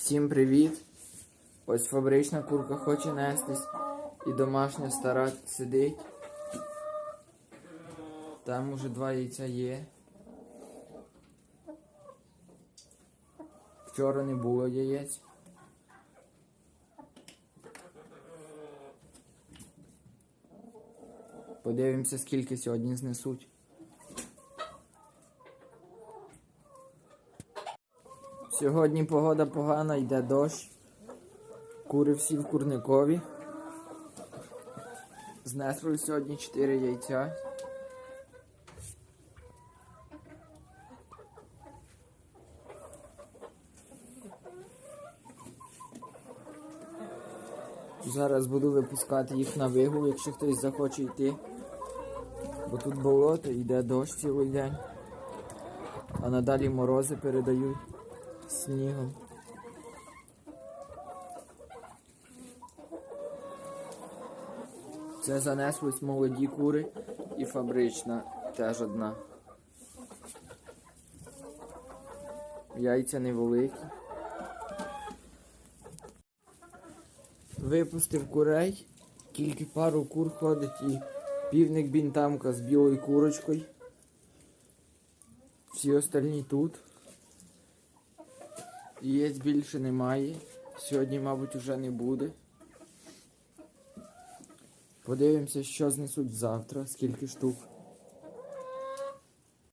Всім привіт! Ось фабрична курка хоче нестись і домашня стара сидить. Там уже два яйця є. Вчора не було яєць. Подивимося, скільки сьогодні знесуть. Сьогодні погода погана, йде дощ. Кури всі в курникові. Знесли сьогодні 4 яйця. Зараз буду випускати їх на вигул, якщо хтось захоче йти. Бо тут болото, йде дощ цілий день. А надалі морози передають снігом. Це занеслись молоді кури і фабрична теж одна. Яйця невеликі. Випустив курей, тільки пару кур ходить і півник бінтамка з білою курочкою. Всі остальні тут. Яєць більше немає. Сьогодні, мабуть, уже не буде. Подивимося, що знесуть завтра, скільки штук.